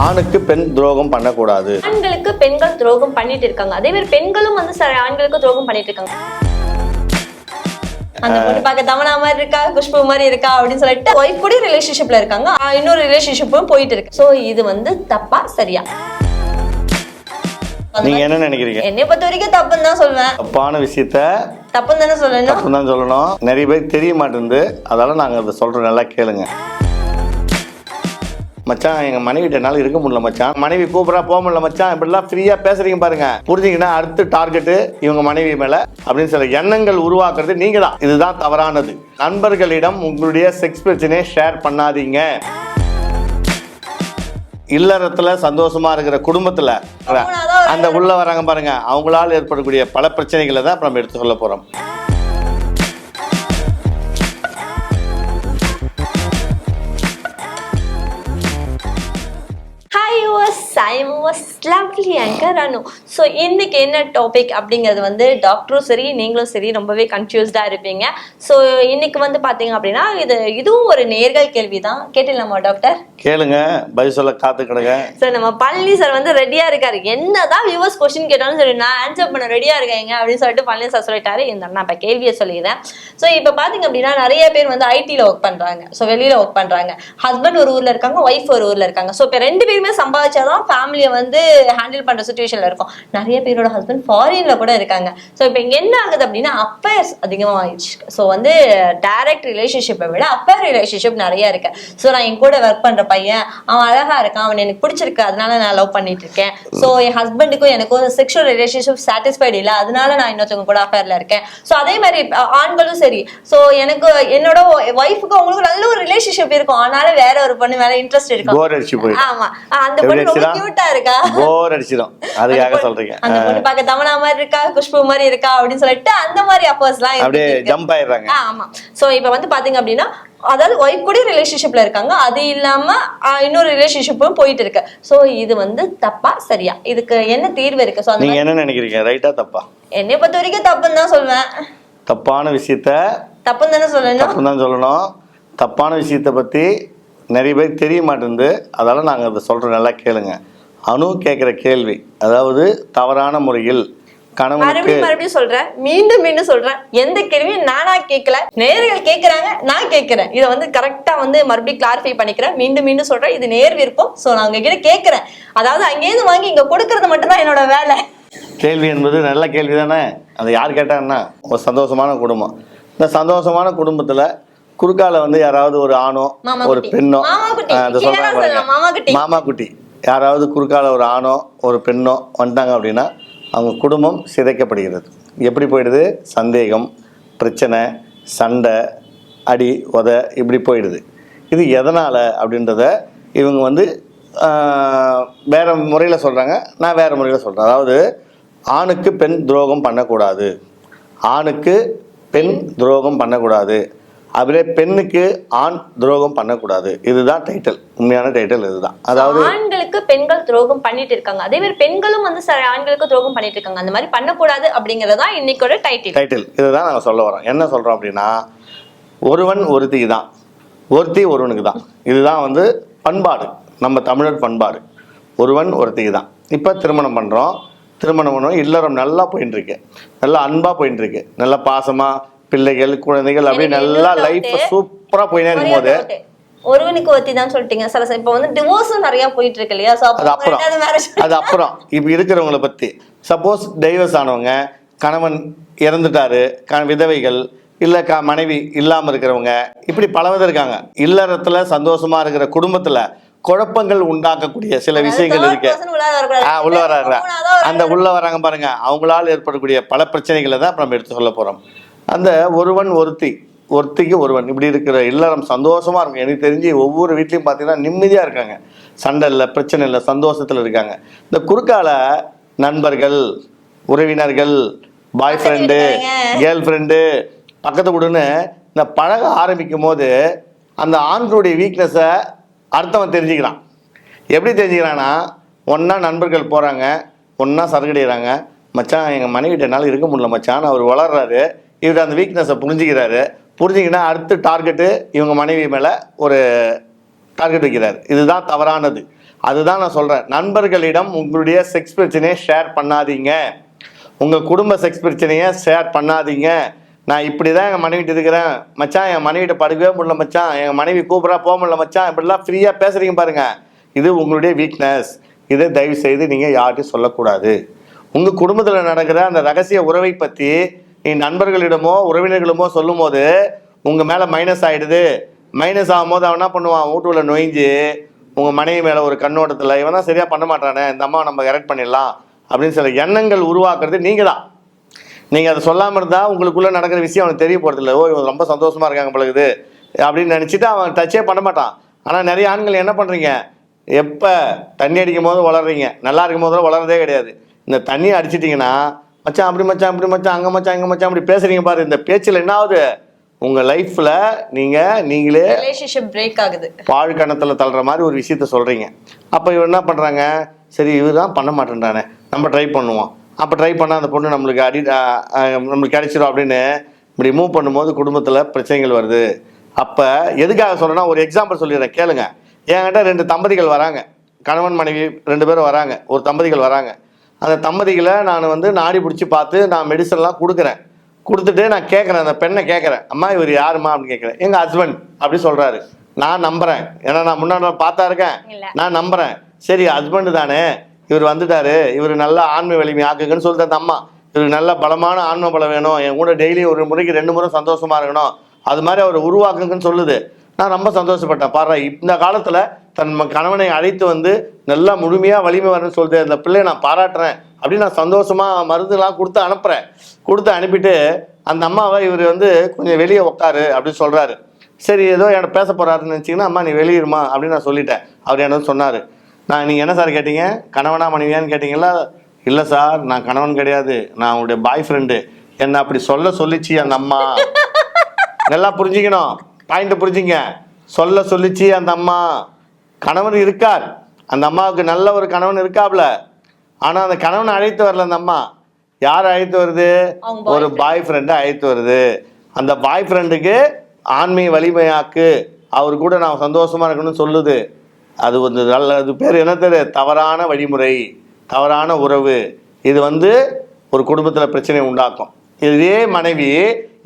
ஆணுக்கு பெண் துரோகம் பண்ணக்கூடாது. ஆண்களுக்கு பெண்கள் துரோகம் பண்ணிட்டு இருக்காங்க. அதே மாதிரி பெண்களும் வந்து சில ஆண்களுக்கு துரோகம் பண்ணிட்டு இருக்காங்க. அந்த பொண்ணு பார்க்க தமனா மாதிரி இருக்கா குஷ்பு மாதிரி இருக்கா அப்படின்னு சொல்லிட்டு ஒய்ஃப் கூட ரிலேஷன்ஷிப்ல இருக்காங்க. இன்னொரு ரிலேஷன்ஷிப்பும் போயிட்டு இருக்கு. சோ இது வந்து தப்பா சரியா? நீங்க என்ன நினைக்கிறீங்க? என்னை பொறுத்த வரைக்கும் தப்புன்னு தான் சொல்வேன். தப்பான விஷயத்த தப்புன்னு தானே சொல்லணும். தப்பு தான் சொல்லணும். நிறைய பேருக்கு தெரிய மாட்டேங்குது. அதால நாங்க அதை சொல்றோம் நல்லா கேளுங்க. மச்சான் எங்க மனைவிட்ட என்னால இருக்க முடியல மச்சான். மனைவி கூப்பிடா போக முடியல மச்சான். இப்படிலாம் ஃப்ரீயா பேசுறீங்க பாருங்க. புரிஞ்சீங்கன்னா அடுத்து டார்கெட்டு இவங்க மனைவி மேல அப்படின்னு சில எண்ணங்கள் உருவாக்குறது நீங்க தான் இதுதான் தவறானது. நண்பர்களிடம் உங்களுடைய செக்ஸ் பிரச்சனையை ஷேர் பண்ணாதீங்க. இல்லறத்துல சந்தோஷமா இருக்கிற குடும்பத்துல அந்த உள்ள வராங்க பாருங்க. அவங்களால ஏற்படக்கூடிய பல பிரச்சனைகளை தான் நம்ம எடுத்து சொல்ல போறோம். Was lovely anchor Anu so இன்னைக்கு என்ன டாபிக் அப்படிங்கிறது வந்து டாக்டரும் சரி நீங்களும் சரி ரொம்பவே கன்ஃபியூஸ்டாக இருப்பீங்க. ஸோ இன்னைக்கு வந்து பார்த்தீங்க அப்படின்னா இது இதுவும் ஒரு நேர்கள் கேள்வி தான் கேட்டிடலாமா டாக்டர் கேளுங்க பதில் சொல்ல காத்து கிடங்க சார் நம்ம பழனி சார் வந்து ரெடியா இருக்காரு. என்னதான் வியூவர்ஸ் கொஸ்டின் கேட்டாலும் சரி நான் ஆன்சர் பண்ண ரெடியா இருக்கேங்க அப்படின்னு சொல்லிட்டு பழனி சார் சொல்லிட்டாரு. இந்த நான் இப்ப கேள்வியை சொல்லிடுறேன். ஸோ இப்போ பாத்தீங்க அப்படின்னா நிறைய பேர் வந்து ஐடில ஒர்க் பண்றாங்க. ஸோ வெளியில ஒர்க் பண்றாங்க. ஹஸ்பண்ட் ஒரு ஊர்ல இருக்காங்க ஒய்ஃப் ஒரு ஊர்ல இருக்காங்க. ஸோ இப்போ ரெண்டு பேருமே சம்பாதிச்சாதான் ஃபேமிலியை வந்து ஹேண்டில் பண்ற சுச்சுவேஷன்ல இருக்கும். நிறைய பேரோட ஹஸ்பண்ட் ஃபாரின்ல கூட இருக்காங்க. ஸோ இப்போ இங்க என்ன ஆகுது அப்படின்னா அப்பயர்ஸ் அதிகமாகிடுச்சு ஸோ வந்து டைரக்ட் ரிலேஷன்ஷிப்பை விட அப்பயர் ரிலேஷன்ஷிப் நிறைய இருக்கு. ஸோ நான் என் கூட ஒர்க் பண்ற பையன் அவன் அழகா இருக்கான் அவன் எனக்கு பிடிச்சிருக்கு அதனால நான் லவ் பண்ணிட்டு இருக்கேன். ஸோ என் ஹஸ்பண்டுக்கும் எனக்கும் செக்ஷுவல் ரிலேஷன்ஷிப் சாட்டிஸ்ஃபைடு இல்லை அதனால நான் இன்னொருத்தவங்க கூட அஃபேர்ல இருக்கேன். ஸோ அதே மாதிரி ஆண்களும் சரி. ஸோ எனக்கு என்னோட ஒய்ஃபுக்கும் அவங்களுக்கும் நல்ல ஒரு ரிலேஷன்ஷிப் இருக்கும். அதனால வேற ஒரு பொண்ணு மேல இன்ட்ரெஸ்ட் இருக்கும். ஆமா. அந்த பொண்ணு ரொம்ப? கியூட்டா இருக்கா? போர் அடிச்சிடும். அதுக்காக சொல்றீங்க. அந்த பொண்ணு பார்க்க தமனா மாதிரி இருக்கா குஷ்பு மாதிரி இருக்கா அப்படின்னு சொல்லிட்டு அந்த மாதிரி அப்பர்ஸ் எல்லாம் அப்படியே. ஜம்ப் ஆயிடுறாங்க. ஆமா. சோ இப்ப வந்து பாத்தீங்க அப்படின்னா அதாவது ஒய்ஃப் கூட ரிலேஷன்ஷிப்ல இருக்காங்க. அது இல்லாம இன்னொரு ரிலேஷன்ஷிப்பும் போயிட்டு இருக்கு. சோ இது வந்து தப்பா சரியா? இதுக்கு என்ன தீர்வு இருக்கு? சோ நீங்க என்ன நினைக்கிறீங்க? ரைட்டா தப்பா? என்னை பொறுத்த வரைக்கும் தப்புன்னு தான் சொல்வேன். தப்பான விஷயத்த தப்புன்னு தானே சொல்லணும். தப்பு தான் சொல்லணும். தப்பான விஷயத்த பத்தி நிறைய பேருக்கு தெரிய மாட்டேங்குது. அதால நாங்க அதை சொல்றோம் நல்லா கேளுங்க. அணு கேட்குற கேள்வி. அதாவது தவறான முறையில் மறுபடியும் சொல்றேன். மீண்டும் மீண்டும் சொல்றேன். எந்த கேள்வியும் நானா கேட்கல நேர்கள் கேக்குறாங்க நான் கேட்கிறேன் இதை வந்து கரெக்டா வந்து மறுபடியும் கிளாரிஃபை பண்ணிக்கிறேன். மீண்டும் மீண்டும் சொல்றேன். இது நேர் விருப்பம். சோ நான் உங்ககிட்ட கேட்கிறேன் அதாவது அங்கேயிருந்து வாங்கி இங்க கொடுக்கறது மட்டும்தான் என்னோட வேலை. கேள்வி என்பது நல்ல கேள்வி தானே? அதை யார் கேட்டாங்கன்னா ஒரு சந்தோஷமான குடும்பம். இந்த சந்தோஷமான குடும்பத்துல குறுக்கால வந்து யாராவது ஒரு ஆணோ ஒரு. பெண்ணோ மாமா குட்டி. யாராவது குறுக்கால ஒரு ஆணோ ஒரு பெண்ணோ வந்துட்டாங்க அப்படின்னா அவங்க குடும்பம் சிதைக்கப்படுகிறது. எப்படி போயிடுது? சந்தேகம் பிரச்சனை சண்டை அடி உத இப்படி போயிடுது. இது எதனால் அப்படின்றத இவங்க வந்து வேறு முறையில் சொல்கிறாங்க நான் வேறு முறையில் சொல்கிறேன் அதாவது ஆணுக்கு பெண் துரோகம் பண்ணக்கூடாது. ஆணுக்கு பெண் துரோகம் பண்ணக்கூடாது. அப்படியே பெண்ணுக்கு ஆண் துரோகம் பண்ணக்கூடாது. இதுதான் டைட்டில் உண்மையான டைட்டில் இதுதான். அதாவது ஆண்களுக்கு பெண்கள் துரோகம் பண்ணிட்டு இருக்காங்க. அதே மாதிரி பெண்களும் வந்து சில ஆண்களுக்கு துரோகம் பண்ணிட்டு இருக்காங்க. அந்த மாதிரி பண்ணக்கூடாது அப்படிங்கறதா இன்னைக்கோட டைட்டில் டைட்டில் இதுதான் நாங்கள் சொல்ல வரோம். என்ன சொல்கிறோம் அப்படின்னா ஒருவன் ஒருத்திக்கு தான். ஒருத்தி ஒருவனுக்கு தான். இதுதான் வந்து பண்பாடு. நம்ம தமிழர் பண்பாடு. ஒருவன் ஒருத்திக்கு தான். இப்போ திருமணம் பண்ணுறோம் திருமணம் பண்ணுறோம் இல்லறம் நல்லா போயின்னு இருக்கு நல்லா அன்பாக போயின்னு இருக்கு நல்லா பாசமாக பிள்ளைகள் குழந்தைகள் அப்படி எனக்கு நல்லா லைஃப். சூப்பராக போயினே இருக்கும்போது ஒருவனுக்கு ஒருத்தி தான் சொல்லிட்டீங்க. சில இப்ப வந்து டிவோர்ஸும் நிறைய போயிட்டு இருக்கு இல்லையா? அது அப்புறம். அது அப்புறம். இப்போ இருக்கிறவங்கள பற்றி சப்போஸ் டைவர்ஸ் ஆனவங்க கணவன் இறந்துட்டாரு விதவைகள் இல்லை க மனைவி இல்லாமல் இருக்கிறவங்க இப்படி பலவிதம் இருக்காங்க. இல்லறத்துல சந்தோஷமா இருக்கிற குடும்பத்துல குழப்பங்கள் உண்டாக்கக்கூடிய சில விஷயங்கள் இருக்கு. உள்ள வராங்க. அந்த உள்ள வராங்க பாருங்க. அவங்களால ஏற்படக்கூடிய பல பிரச்சனைகளை தான் நம்ம எடுத்து சொல்ல போறோம். அந்த ஒருவன் ஒருத்தி ஒருத்திக்கு ஒருவன். இப்படி இருக்கிற எல்லாரும் சந்தோஷமாக இருக்கும் எனக்கு தெரிஞ்சு ஒவ்வொரு வீட்லேயும் பார்த்தீங்கன்னா நிம்மதியாக இருக்காங்க. சண்டை இல்லை பிரச்சனை இல்லை சந்தோஷத்தில் இருக்காங்க. இந்த குறுக்கால நண்பர்கள் உறவினர்கள் பாய் ஃப்ரெண்டு கேர்ள் ஃப்ரெண்டு பக்கத்து கூடன்னு இந்த பழக ஆரம்பிக்கும் போது அந்த ஆண்களுடைய வீக்னஸை அடுத்தவன் தெரிஞ்சுக்கிறான். எப்படி தெரிஞ்சுக்கிறான்னா ஒன்றா நண்பர்கள் போகிறாங்க ஒன்றா சரகடிக்கிறாங்க. மச்சான் எங்கள் மனைவிட்ட என்னால் இருக்க முடியல மச்சான். அவர் வளர்றாரு. இவர் அந்த வீக்னஸை புரிஞ்சுக்கிறாரு. புரிஞ்சிங்கன்னா அடுத்த டார்கெட்டு இவங்க மனைவி மேலே ஒரு டார்கெட் வைக்கிறார். இதுதான் தவறானது. அதுதான் நான் சொல்கிறேன் நண்பர்களிடம் உங்களுடைய செக்ஸ் பிரச்சனையை ஷேர் பண்ணாதீங்க. உங்கள் குடும்ப செக்ஸ் பிரச்சனையை ஷேர் பண்ணாதீங்க. நான் இப்படி தான் எங்கள் மனைவிட்டு இருக்கிறேன். மச்சான் என் மனைவிட்ட படுக்கவே முடியல மச்சான். எங்கள் மனைவி கூப்பிட்றா போக முடியல மச்சான். இப்படிலாம் ஃப்ரீயாக பேசுகிறீங்க பாருங்கள் இது உங்களுடைய வீக்னஸ் இதை தயவு செய்து நீங்கள் யார்கிட்டையும் சொல்லக்கூடாது. உங்கள் குடும்பத்தில் நடக்கிற அந்த ரகசிய உறவை பற்றி நீ நண்பர்களிடமோ உறவினர்களிடமோ சொல்லும்போது உங்கள் மேலே மைனஸ் ஆகிடுது மைனஸ் ஆகும்போது அவன் என்ன பண்ணுவான்? வீட்டுல நொய்ஞ்சு உங்கள் மனைவி மேலே ஒரு கண்ணோட்டத்தில் இவன் தான் சரியாக பண்ண மாட்டானே இந்த அம்மாவை நம்ம கரெக்ட் பண்ணிடலாம் அப்படின்னு சில எண்ணங்கள் உருவாக்குறது நீங்கள் தான். நீங்கள் அதை சொல்லாமல் இருந்தால் உங்களுக்குள்ளே நடக்கிற விஷயம் அவனுக்கு தெரிய போகிறதில்ல ஓ இவன் ரொம்ப சந்தோஷமாக இருக்காங்க பழகுது அப்படின்னு நினச்சிட்டு அவன் டச்சே பண்ண மாட்டான். ஆனால் நிறைய ஆண்கள் என்ன பண்ணுறீங்க எப்போ தண்ணி அடிக்கும் போது வளர்றீங்க? நல்லா இருக்கும் போதெல்லாம் வளர்றதே கிடையாது. இந்த தண்ணியை அடிச்சிட்டிங்கன்னா மச்சான் அப்படி மச்சான் அப்படி மச்சான் அங்கே மச்சான் இங்கே மச்சான் அப்படி பேசுகிறீங்க பாரு. இந்த பேச்சில் என்ன ஆகுது? உங்கள் லைஃப்பில் நீங்கள் நீங்களே ரிலேஷன்ஷிப் பிரேக் ஆகுது. பாழ் கணத்தில் தள்ளுற மாதிரி ஒரு விஷயத்த சொல்கிறீங்க அப்போ இவன் என்ன பண்ணுறாங்க சரி இவர் தான் பண்ண மாட்டேன்றானே. நம்ம ட்ரை பண்ணுவோம். அப்போ ட்ரை பண்ணால் அந்த பொண்ணு நம்மளுக்கு அடி நம்மளுக்கு கிடைச்சிரும் அப்படின்னு இப்படி மூவ் பண்ணும்போது குடும்பத்தில் பிரச்சனைகள் வருது. அப்போ எதுக்காக சொல்கிறேன்னா ஒரு எக்ஸாம்பிள் சொல்லிடுறேன். கேளுங்க. என்கிட்ட ரெண்டு தம்பதிகள் வராங்க. கணவன் மனைவி ரெண்டு பேரும் வராங்க. ஒரு தம்பதிகள் வராங்க. அந்த தம்பதிகளை நான் வந்து நாடி பிடிச்சி பார்த்து நான் மெடிசன்லாம் கொடுக்குறேன். கொடுத்துட்டு நான் கேட்குறேன் அந்த பெண்ணை கேட்குறேன். அம்மா இவர் யாருமா அப்படின்னு கேட்குறேன். எங்கள் ஹஸ்பண்ட் அப்படி சொல்கிறாரு நான் நம்புகிறேன் ஏன்னா நான் முன்னாடி பார்த்தா இருக்கேன். நான் நம்புகிறேன் சரி ஹஸ்பண்ட் தானே. இவர் வந்துட்டாரு. இவர் நல்ல ஆண்மை வலிமை ஆக்குங்கன்னு சொல்லிட்டு அந்த அம்மா இவருக்கு நல்ல பலமான ஆன்ம பலம் வேணும். என் கூட டெய்லி ஒரு முறைக்கு ரெண்டு முறை சந்தோஷமா இருக்கணும். அது மாதிரி அவர் உருவாக்குங்கன்னு சொல்லுது. நான் ரொம்ப சந்தோஷப்பட்டேன். பாரு இந்த காலத்தில் தன் கணவனை அழைத்து வந்து நல்லா முழுமையாக வலிமை வரணும்னு சொல்லிட்டு அந்த பிள்ளையை நான் பாராட்டுறேன். அப்படின்னு நான் சந்தோஷமாக மருந்துலாம் கொடுத்து அனுப்புகிறேன் கொடுத்து அனுப்பிட்டு அந்த அம்மாவை இவர் வந்து கொஞ்சம் வெளியே உட்காரு அப்படின்னு சொல்கிறாரு சரி ஏதோ என்னை பேச போகிறாருன்னு நினச்சிங்கன்னா அம்மா நீ வெளியிருமா அப்படின்னு நான் சொல்லிட்டேன். அவர் என்ன சொன்னார். நான் நீங்கள் என்ன சார் கேட்டீங்க? கணவனா மனைவியான்னு கேட்டிங்களா? இல்லை சார் நான் கணவன் கிடையாது. நான் உங்களுடைய பாய் ஃப்ரெண்டு. என்னை அப்படி சொல்ல சொல்லிச்சு அந்த அம்மா. நல்லா புரிஞ்சுக்கணும். பாயிண்ட்டை புரிஞ்சுங்க. சொல்ல சொல்லிச்சு அந்த அம்மா. கணவன் இருக்கார். அந்த அம்மாவுக்கு நல்ல ஒரு கணவன் இருக்காப்ல. ஆனால் அந்த கணவனை அழைத்து வரல அந்த அம்மா. யார் அழைத்து வருது? ஒரு பாய் ஃப்ரெண்டை அழைத்து வருது. அந்த பாய் ஃப்ரெண்டுக்கு ஆண்மை வலிமையாக்கு. அவர் கூட நான் சந்தோஷமா இருக்கணும்னு சொல்லுது. அது வந்து நல்ல அது பேர் என்ன தெரியும் தவறான வழிமுறை தவறான உறவு. இது வந்து ஒரு குடும்பத்தில் பிரச்சனை உண்டாக்கும். இதே மனைவி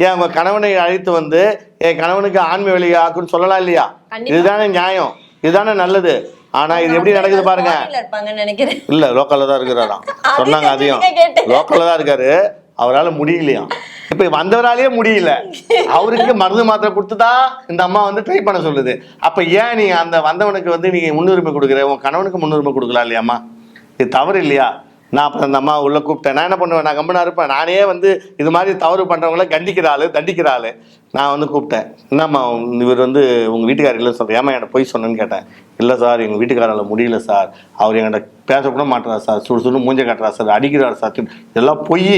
ஏன் அவங்க கணவனை அழைத்து வந்து என் கணவனுக்கு ஆண்மை வழியாக்குன்னு சொல்லலாம் இல்லையா. இதுதானே நியாயம். இதுதானே நல்லது. ஆனா இது எப்படி நடக்குது பாருங்க. இல்ல லோக்கல்ல தான் இருக்கிறாராம். சொன்னாங்க அதையும். லோக்கல்ல தான் இருக்காரு. அவரால முடியலையாம். இப்ப வந்தவராலேயே முடியல. அவருக்கு மருந்து மாத்திரை கொடுத்து தான் இந்த அம்மா வந்து ட்ரை பண்ண சொல்லுது. அப்ப ஏன் நீ அந்த வந்தவனுக்கு வந்து நீங்க முன்னுரிமை கொடுக்குற? உன் கணவனுக்கு முன்னுரிமை கொடுக்கலாம் இல்லையாம்மா? இது தவறு இல்லையா? நான் அப்போ அந்த அம்மா உள்ளே கூப்பிட்டேன். நான் என்ன பண்ணுவேன்? நான் கம்பனாக இருப்பேன். நானே வந்து இது மாதிரி தவறு பண்ணுறவங்கள கண்டிக்கிற ஆள் தண்டிக்கிற ஆளு. நான் வந்து கூப்பிட்டேன். என்னம்மா இவர் வந்து உங்கள் வீட்டுக்காரர் இல்லை சொல்றேன் ஏமா என்கிட்ட போய் சொன்னேன்னு கேட்டேன். இல்லை சார் எங்கள் வீட்டுக்காரால் முடியல சார். அவர் என்கிட்ட பேசக்கூட மாட்டார் சார். சுடு சுடு மூஞ்ச காட்டுறாரு சார். அடிக்கிறார் சார். இதெல்லாம் பொய்.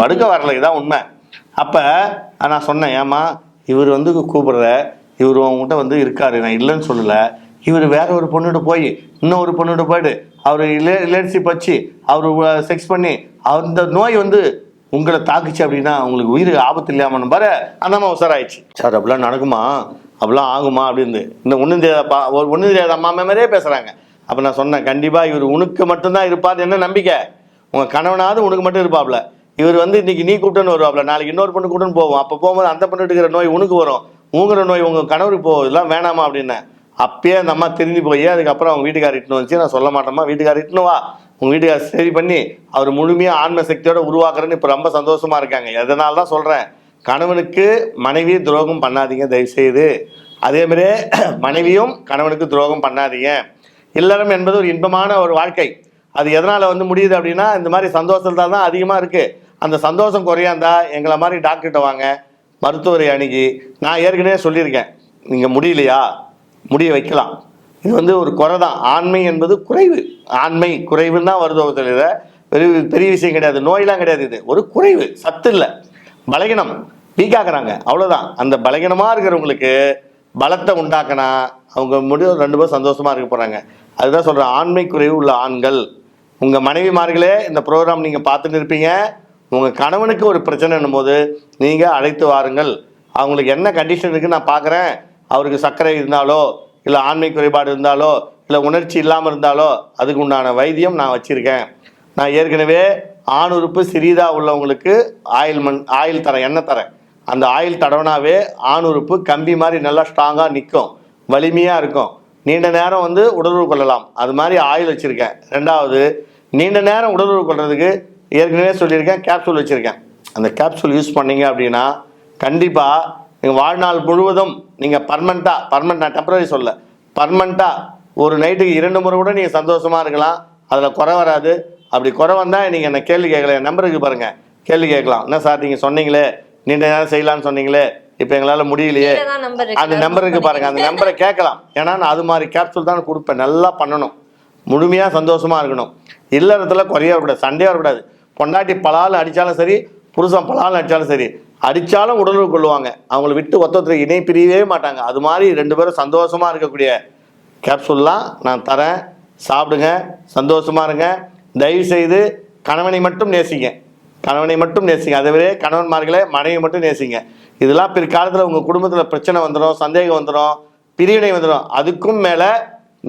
படுக்க வரல. இதான் உண்மை. அப்போ நான் சொன்னேன் ஏம்மா இவர் வந்து கூப்பிடுற இவர் உங்ககிட்ட வந்து இருக்காரு. நான் இல்லைன்னு சொல்லலை. இவர் வேற ஒரு பொண்ணுகிட்ட போய் இன்னொரு பொண்ணுகிட்ட போயிட்டு அவர் ரிலேஷன்ஷிப் வச்சு அவர் செக்ஸ் பண்ணி அந்த நோய் வந்து உங்களை தாக்குச்சு அப்படின்னா உங்களுக்கு உயிருக்கு ஆபத்து இல்லாமல் பாரு அந்த அம்மா உசாராயிடுச்சு சார் அப்படிலாம் நடக்குமா? அப்படிலாம் ஆகுமா? அப்படின்னு இந்த ஒன்றும் தெரியாதப்பா ஒரு ஒன்றும் தெரியாத அம்மா மாதிரியே பேசுகிறாங்க அப்போ நான் சொன்னேன் கண்டிப்பாக இவர் உனக்கு மட்டும்தான் இருப்பார் என்ன நம்பிக்கை? உங்கள் கணவனாவது உனக்கு மட்டும் இருப்பாப்ல. இவர் வந்து இன்றைக்கி நீ கூப்பிட்டுன்னு வருவாப்ல. நாளைக்கு இன்னொரு பொண்ணு கூட்டுன்னு போவோம். அப்போ போகும்போது அந்த பொண்ணு இருக்கிற நோய் உனக்கு வரும். ஊங்குற நோய் உங்கள் கணவருக்கு போகும் இதெல்லாம் வேணாமா? அப்படின்னேன். அப்பயே அந்த அம்மா திரும்பி போய் அதுக்கப்புறம் அவங்க வீட்டுக்கார் இட்டுன்னு வந்துச்சு நான் சொல்ல மாட்டேம்மா வீட்டுக்கார் இட்டுன்னு வா. உங்கள் வீட்டுக்கார சரி பண்ணி அவர் முழுமையாக ஆன்ம சக்தியோட உருவாக்குறேன்னு இப்போ ரொம்ப சந்தோஷமாக இருக்காங்க. எதனால தான் சொல்கிறேன் கணவனுக்கு மனைவி துரோகம் பண்ணாதீங்க தயவுசெய்து. அதே மாதிரியே மனைவியும் கணவனுக்கு துரோகம் பண்ணாதீங்க. இல்லறம் என்பது ஒரு இன்பமான ஒரு வாழ்க்கை. அது எதனால் வந்து முடியுது அப்படின்னா இந்த மாதிரி சந்தோஷத்தில் தான் அதிகமாக இருக்குது அந்த சந்தோஷம் குறையாந்தா எங்களை மாதிரி டாக்டர்கிட்ட வாங்க. மருத்துவரை அணுகி நான் ஏற்கனவே சொல்லியிருக்கேன். நீங்கள் முடியலையா? முடிய வைக்கலாம். இது வந்து ஒரு குறை தான் ஆண்மை என்பது குறைவு. ஆண்மை குறைவுன்னு தான் வருதோ தவிர பெரிய பெரிய விஷயம் கிடையாது. நோயெல்லாம் கிடையாது இது. ஒரு குறைவு. சத்து இல்லை. பலகீனம். வீக்காகிறாங்க அவ்வளோதான் அந்த பலகீனமாக இருக்கிறவங்களுக்கு பலத்தை உண்டாக்கினா அவங்க முடிவு ரெண்டு பேரும் சந்தோஷமாக இருக்க போகிறாங்க அதுதான் சொல்கிறேன் ஆண்மை குறைவு உள்ள ஆண்கள். உங்கள் மனைவிமார்களே இந்த ப்ரோக்ராம் நீங்கள் பார்த்துட்டு இருப்பீங்க. உங்கள் கணவனுக்கு ஒரு பிரச்சனைன்னும் போது நீங்கள் அழைத்து வாருங்கள். அவங்களுக்கு என்ன கண்டிஷன் இருக்குன்னு நான் பார்க்குறேன். அவருக்கு சர்க்கரை இருந்தாலோ இல்லை ஆண்மை குறைபாடு இருந்தாலோ இல்லை உணர்ச்சி இல்லாமல் இருந்தாலோ அதுக்கு உண்டான வைத்தியம் நான் வச்சுருக்கேன். நான் ஏற்கனவே ஆண் உறுப்பு சிறிதாக உள்ளவங்களுக்கு ஆயில் மண் ஆயில் தரேன் எண்ணெய் தரேன். அந்த ஆயில் தடவினாவே ஆண் உறுப்பு கம்பி மாதிரி நல்லா ஸ்ட்ராங்காக நிற்கும் வலிமையாக இருக்கும். நீண்ட நேரம் வந்து உடலுறவு கொள்ளலாம். அது மாதிரி ஆயில் வச்சுருக்கேன். ரெண்டாவது நீண்ட நேரம் உடலுறவு கொள்றதுக்கு ஏற்கனவே சொல்லியிருக்கேன் கேப்சூல் வச்சுருக்கேன். அந்த கேப்சூல் யூஸ் பண்ணீங்க அப்படின்னா கண்டிப்பாக நீங்கள் வாழ்நாள் முழுவதும் நீங்கள் பர்மனண்ட்டாக பர்மனண்ட் நான் டெம்பரரி சொல்ல பர்மனண்ட்டாக ஒரு நைட்டுக்கு இரண்டு முறை கூட நீங்கள் சந்தோஷமாக இருக்கலாம். அதில் குறை வராது. அப்படி குறை வந்தால் நீங்கள் என்ன கேள்வி கேட்கல. என் நம்பருக்கு பாருங்கள் கேள்வி கேட்கலாம். என்ன சார் நீங்கள் சொன்னீங்களே. நீண்ட நேரம் செய்யலாம்னு சொன்னீங்களே. இப்போ எங்களால் முடியலையே. அந்த நம்பருக்கு பாருங்க. அந்த நம்பரை கேட்கலாம். ஏன்னா நான் அது மாதிரி கேப்சூல் தான் கொடுப்பேன். நல்லா பண்ணணும். முழுமையாக சந்தோஷமா இருக்கணும். இல்லறத்துல குறைய வரக்கூடாது. சண்டே வரக்கூடாது. பொண்டாட்டி பலால் அடித்தாலும் சரி புருஷன் பலால் அடித்தாலும் சரி அடித்தாலும் உடலுறவு கொள்ளுவாங்க. அவங்கள விட்டு ஒத்தொத்தர் இணை பிரியவே மாட்டாங்க. அது மாதிரி ரெண்டு பேரும் சந்தோஷமாக இருக்கக்கூடிய கேப்சூல்லாம் நான் தரேன். சாப்பிடுங்க சந்தோஷமாக இருங்க. தயவு செய்து கணவனை மட்டும் நேசிங்க. கணவனை மட்டும் நேசிங்க. அதுவே கணவன்மார்களே மனைவி மட்டும் நேசிங்க. இதெல்லாம் பிற்காலத்தில் உங்கள் குடும்பத்தில் பிரச்சனை வந்துடும் சந்தேகம் வந்துடும் பிரிவினை வந்துடும் அதுக்கும் மேலே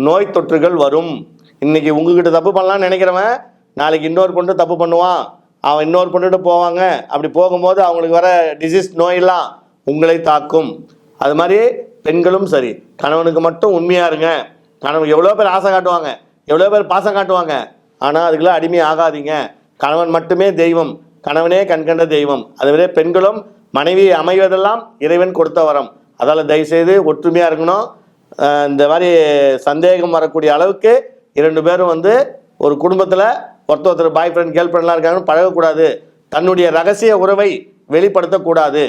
நோய் தொற்றுகள் வரும். இன்னைக்கு உங்ககிட்ட தப்பு பண்ணலாம்னு நினைக்கிறவன் நாளைக்கு இன்னொரு பொண்ணு தப்பு பண்ணுவான். அவன் இன்னொரு பொண்ணுகிட்ட போவாங்க. அப்படி போகும்போது அவங்களுக்கு வர டிசீஸ் நோயெல்லாம் உங்களை தாக்கும். அது மாதிரி பெண்களும் சரி. கணவனுக்கு மட்டும் உண்மையாக இருங்க. கணவன் எவ்வளோ பேர் ஆசை காட்டுவாங்க. எவ்வளோ பேர் பாசம் காட்டுவாங்க. ஆனால் அதுக்கெல்லாம் அடிமை ஆகாதீங்க. கணவன் மட்டுமே தெய்வம். கணவனே கண்கண்ட தெய்வம். அதுவரை பெண்களும் மனைவி அமைவதெல்லாம் இறைவன் கொடுத்த வரம். அதால் தயவுசெய்து ஒற்றுமையாக இருக்கணும். இந்த மாதிரி சந்தேகம் வரக்கூடிய அளவுக்கு இரண்டு பேரும் வந்து ஒரு குடும்பத்தில் ஒருத்தர் ஒருத்தர் பாய் ஃப்ரெண்ட் கேர்ள் ஃப்ரெண்ட்லாம் இருக்காங்கன்னு பழகக்கூடாது. தன்னுடைய ரகசிய உறவை வெளிப்படுத்தக்கூடாது.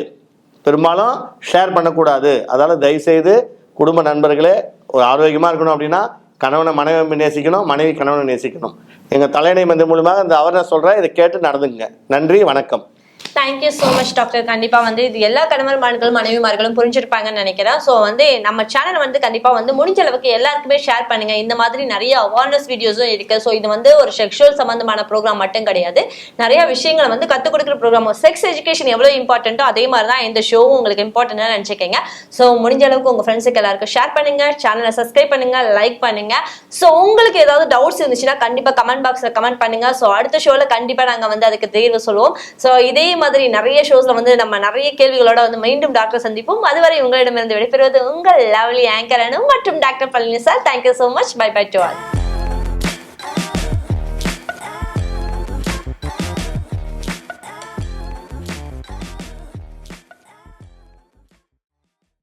பெரும்பாலும் ஷேர் பண்ணக்கூடாது. அதனால் தயவுசெய்து குடும்ப நண்பர்களே ஒரு ஆரோக்கியமாக இருக்கணும் அப்படின்னா கணவனை மனைவி நேசிக்கணும் மனைவி கணவனை நேசிக்கணும். எங்கள் தலையணை மந்திரம் மூலமாக இந்த அவர்னஸ் சொல்கிறேன் இதை கேட்டு நடந்துங்க நன்றி வணக்கம். தேங்க்யூ ஸோ மச் டாக்டர் கண்டிப்பாக வந்து இது எல்லா கணவர்மார்களும் மனைவிமார்களும் புரிஞ்சிருப்பாங்கன்னு நினைக்கிறேன். ஸோ வந்து நம்ம சேனல் வந்து கண்டிப்பாக வந்து முடிஞ்ச அளவுக்கு எல்லாருக்குமே ஷேர் பண்ணுங்க. இந்த மாதிரி நிறைய அவேர்னஸ் வீடியோஸும் இருக்கு. ஸோ இது வந்து ஒரு செக்ஷுவல் சம்பந்தமான ப்ரோக்ராம் மட்டும் கிடையாது. நிறைய விஷயங்களை வந்து கற்றுக் கொடுக்குற ப்ரோக்ராம் செக்ஸ் எஜுகேஷன் எவ்வளோ இம்பார்ட்டண்ட்டோ அதே மாதிரி தான் இந்த ஷோவும் உங்களுக்கு இம்பார்ட்டன்ட்னு நினச்சிக்கங்க. ஸோ முடிஞ்ச அளவுக்கு உங்கள் ஃப்ரெண்ட்ஸுக்கு எல்லாருக்கும் ஷேர் பண்ணுங்க. சேனலை சப்ஸ்கிரைப் பண்ணுங்க லைக் பண்ணுங்க. ஸோ உங்களுக்கு ஏதாவது டவுட்ஸ் இருந்துச்சுன்னா கண்டிப்பாக கமெண்ட் பாக்ஸில் கமெண்ட் பண்ணுங்க. ஸோ அடுத்த ஷோவில் கண்டிப்பாக நாங்கள் வந்து அதுக்கு தீர்வு சொல்லுவோம் ஸோ இதே மாதிரி நிறைய ஷோஸ்ல வந்து நம்ம நிறைய கேள்விகளோட வந்து மீண்டும் டாக்டர் சந்திப்போம். அதுவரை உங்களிடமிருந்து விடைபெறுவது உங்கள் லவ்லி ஆங்கர் அனு மற்றும் doctor Palani sir thank you so much bye bye to all